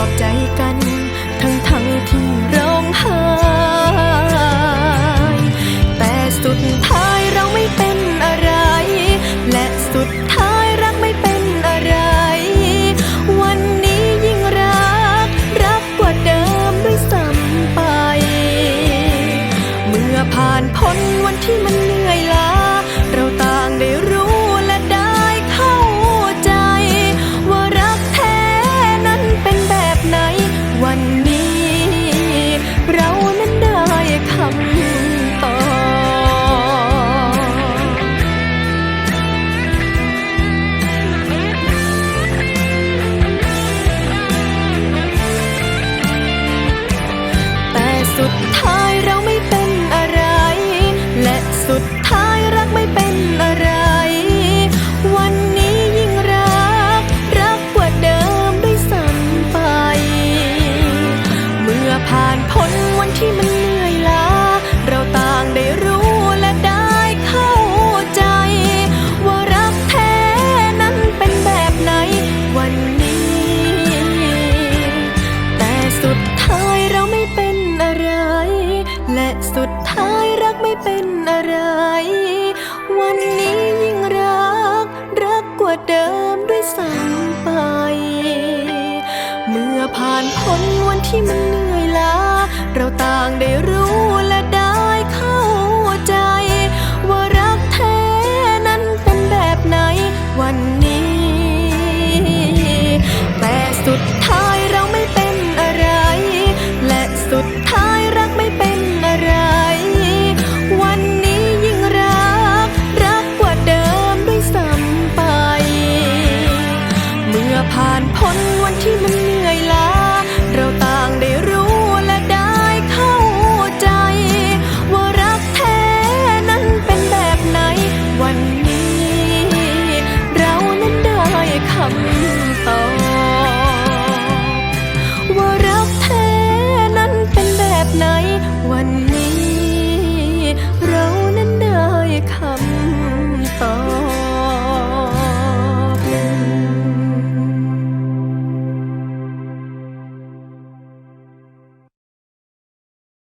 อบใจกัน ทั้งทั้งที่ร้องไห้แต่สุดท้ายเราไม่เป็นอะไร และสุดท้ายรักไม่เป็นอะไร วันนี้ยิ่งรัก รักกว่าเดิมด้วยซ้ำไป เมื่อผ่านพ้นวันที่มันเหนื่อยล้า ดิมด้วยซ้ำไป เมื่อผ่านพ้นวันที่มันเหนื่อยล้า เราต่างได้รู้และได้เข้าใจ ว่ารักแท้นั้นเป็นแบบไหนวันนี้ แต่สุด